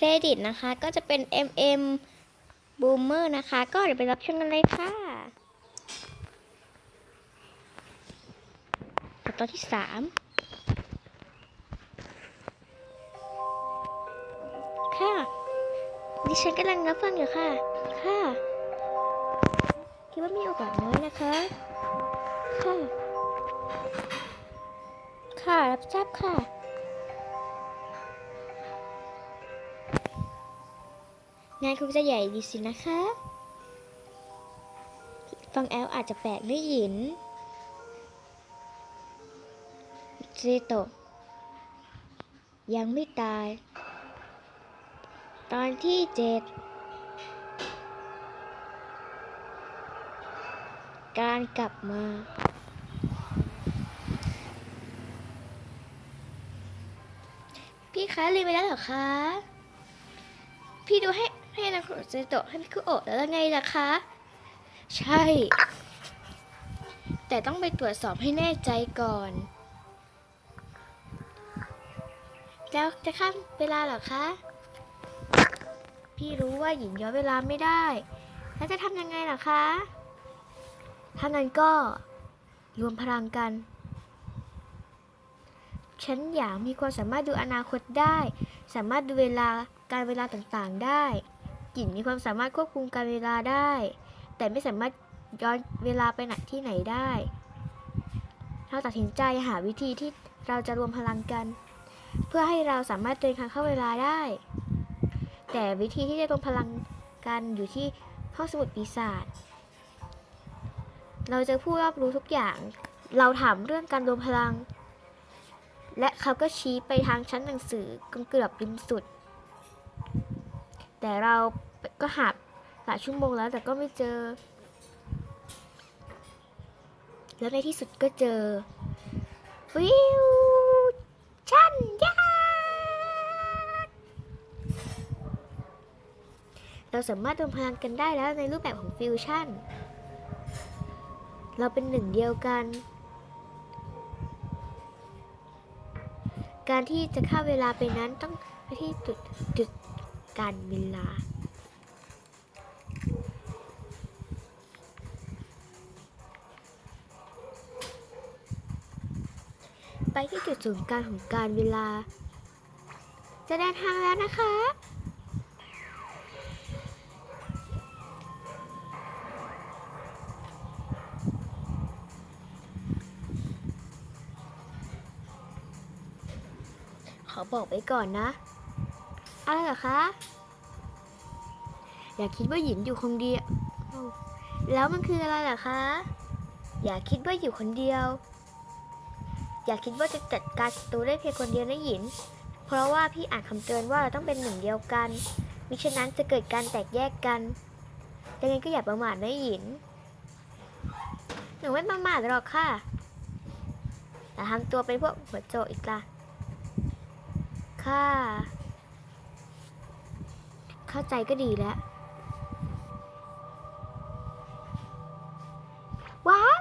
ครดิตนะคะ ก็จะเป็น MM Boomer นะคะ ก็เดี๋ยวไปรับชมกันเลยค่ะตอนที่สามค่ะดิฉันกำลังรับฟังอยู่ค่ะ ค่ะ คิดว่ามีโอกาสน้อยนะคะ ค่ะ ค่ะ รับทราบค่ะ งานคงจะใหญ่ดีสินะคะ ฟังแอลอาจจะแปลกได้หยินเจโตะยังไม่ตาย ตอนที่เจ็ดการกลับมา พี่คะรีบไปแล้วเหรอคะ พี่ดูให้ ให้นะคุณเจโตะให้พี่คุโอะแล้วไงล่ะคะ ใช่ แต่ต้องไปตรวจสอบให้แน่ใจก่อน แล้วจะข้ามเวลาเหรอคะ พี่รู้ว่าหญิงย้อนเวลาไม่ได้ แล้วจะทำยังไงล่ะคะถ้างั้นก็รวมพลังกัน ฉันอยากมีความสามารถดูอนาคตได้ สามารถดูเวลาการเวลาต่างๆได้ หญิงมีความสามารถควบคุมการเวลาได้ แต่ไม่สามารถย้อนเวลาไปไหนที่ไหนได้ เราตัดสินใจหาวิธีที่เราจะรวมพลังกัน เพื่อให้เราสามารถเดินทางเข้าเวลาได้ แต่วิธีที่จะรวมพลังกันอยู่ที่ห้องสมุดปีศาจเราจะผู้รับรู้ทุกอย่าง เราถามเรื่องการรวมพลัง และเขาก็ชี้ไปทางชั้นหนังสือกงเกือบริมสุด แต่เราก็หาหลายชั่วโมงแล้วแต่ก็ไม่เจอ แล้วในที่สุดก็เจอฟิวชั่นยาเราสามารถรวมพลังกันได้แล้วในรูปแบบของฟิวชั่น เราเป็นหนึ่งเดียวกัน การที่จะฆ่าเวลาไปนั้นต้องไปที่จุดจุด การเวลา ไปที่จุดศูนย์กลางของการเวลา จะเดินทางแล้วนะคะขอบอกไว้ก่อนนะ อะไรเหรอคะ อย่าคิดว่าหยินอยู่คนเดียว แล้วมันคืออะไรเหรอคะ อย่าคิดว่าอยู่คนเดียว อย่าคิดว่าจะจัดการศัตรูได้เพียงคนเดียวนะหยิน เพราะว่าพี่อ่านคำเตือนว่าเราต้องเป็นหนึ่งเดียวกัน มิฉะนั้นจะเกิดการแตกแยกกันดังนั้นก็อย่าประมาทนะหยิน หนูไม่ประมาทหรอกค่ะ แต่ทำตัวเป็นพวกหัวโจกอีกละค่ะ เข้าใจก็ดีแล้ว ว้าว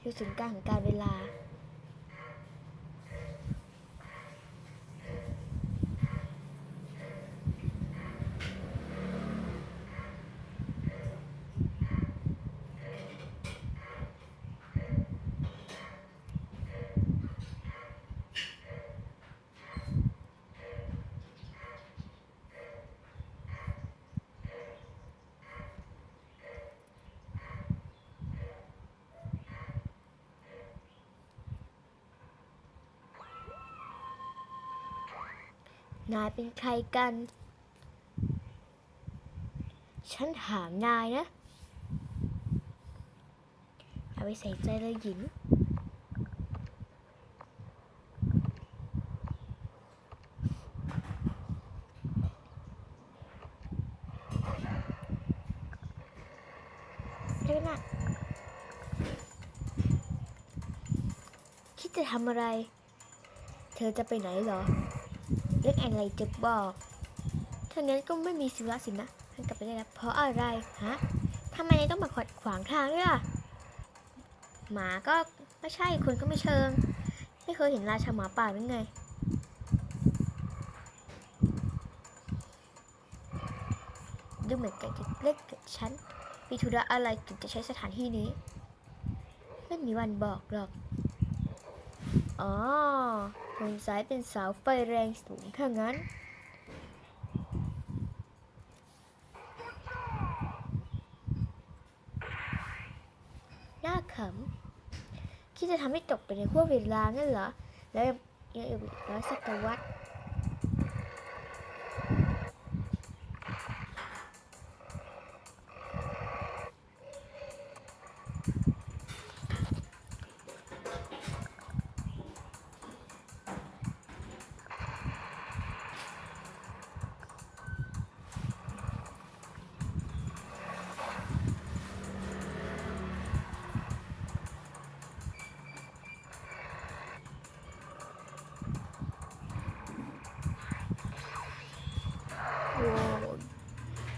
คือศูนย์กลางของการเวลา นายเป็นใครกัน ฉันถามนายนะอย่าไปใส่ใจเลยหญิงเดี๋ยวนะคิดจะทำอะไร เธอจะไปไหนเหรอ เรื่องอะไรจะบอกถ้างั้นก็ไม่มีสิวะสินะท่านกลับไปได้แล้วเพราะอะไรฮะทำไมต้องมาขดขวางทางด้วยล่ะหมาก็ไม่ใช่คนก็ไม่เชิง ไม่เคยเห็นราชาหมาป่าหรือไงดูเหมือนกับจะเล็กกับฉันมีธุระอะไรถึงจะใช้สถานที่นี้ ไม่มีวันบอกหรอก อ๋อ ทางซ้ายเป็นเสาไฟแรงสูงถ้างั้น น่าขำคิดจะทำให้ตกไปในขั้วเวลานั่นเหรอ แล้วยังยังอีกร้อยศตวรร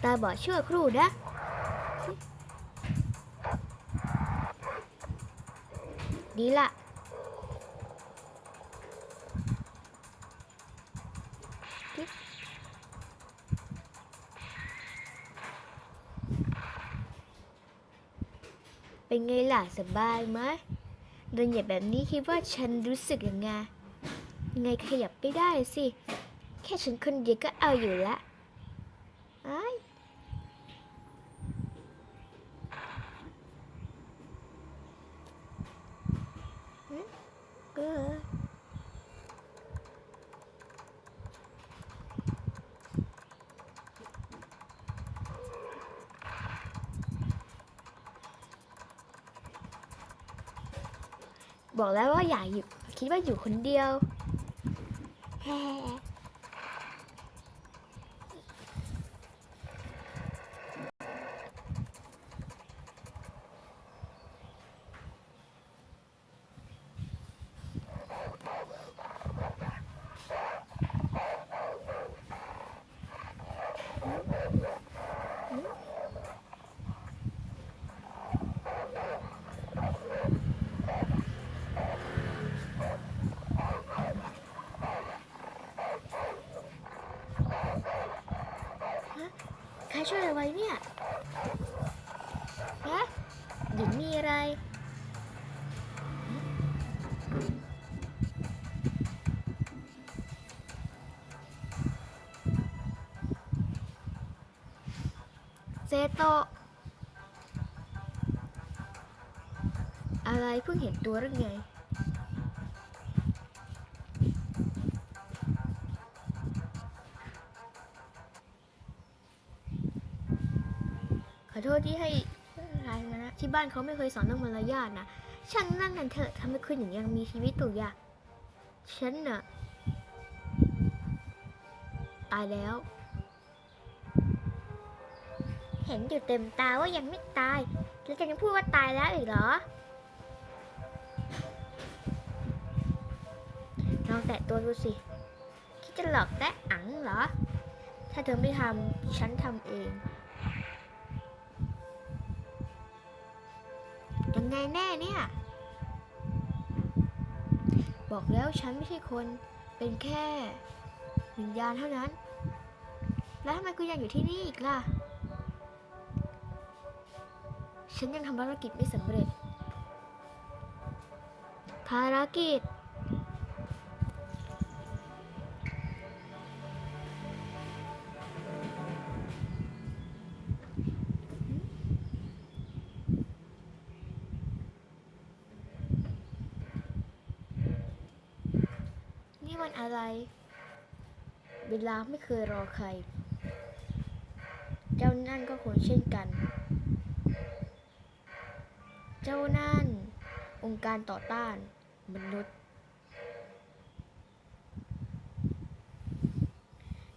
ตาบอดชั่วครู่นะดีละเป็นไงล่ะสบายไหมเดินเหยียบแบบนี้คิดว่าฉันรู้สึกยังไงยังไงขยับไม่ได้สิ แค่ฉันคนเดียวก็เอาอยู่ละอ้าย เออบอกแล้วว่าอย่าอยู่คิดว่าอยู่คนเดียว แฮ่ ใครช่วยเอา ไว้เนี่ยฮะหญิงมีอะไร เซโตะอะไรเพิ่งเห็นตัวหรือไง อโทษที่ให้รายมานะที่บ้านเขาไม่เคยสอนเรื่องมารยาทนะช่างนั่งกันเถอะทำให้คุณอย่างยังมีชีวิตตัวอย่างฉันน่ะตายแล้ว เห็นอยู่เต็มตาว่ายังไม่ตาย แล้วจะยังพูดว่าตายแล้วอีกเหรอลองแตะตัวดูสิ คิดจะหลอกแตะอังเหรอ ถ้าเธอไม่ทำฉันทำเอง ยังไงแน่เนี่ย บอกแล้วฉันไม่ใช่คน เป็นแค่วิญญาณเท่านั้น แล้วทำไมกูยังอยู่ที่นี่อีกล่ะ ฉันยังทำภารกิจไม่สำเร็จ ภารกิจ มันอะไร เวลาไม่เคยรอใคร เจ้านั่นก็ควรเช่นกัน เจ้านั่น องค์การต่อต้านมนุษย์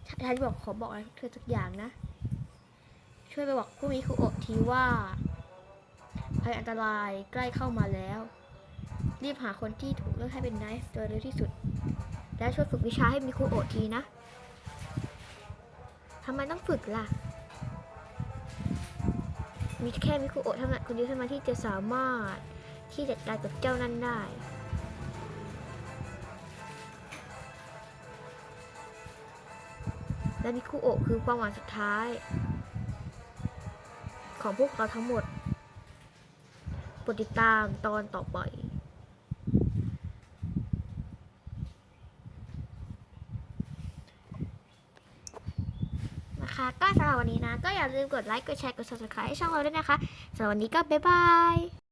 ฉันบอกขอบอกอะไรเธอสักอย่างนะ ช่วยไปบอกผู้มีคุโอทีว่าภัยอันตรายใกล้เข้ามาแล้ว รีบหาคนที่ถูกเลือกให้เป็นไนฟ์โดยเร็วที่สุด แล้วช่วยฝึกวิชาให้มีครูโอทีนะทำไมต้องฝึกล่ะ มีแค่มิคุโอเท่านั้นคนเดียวเท่านั้นที่จะสามารถที่จัดการกับเจ้านั้นได้และมิคุโอคือความหวังสุดท้าย ของพวกเราทั้งหมดโปรดติดตามตอนต่อไป นะคะ ก็สำหรับวันนี้นะ ก็อย่าลืมกดไลค์ กดแชร์ กด subscribe ให้ช่องเราด้วยนะคะสำหรับวันนี้ก็บ๊ายบาย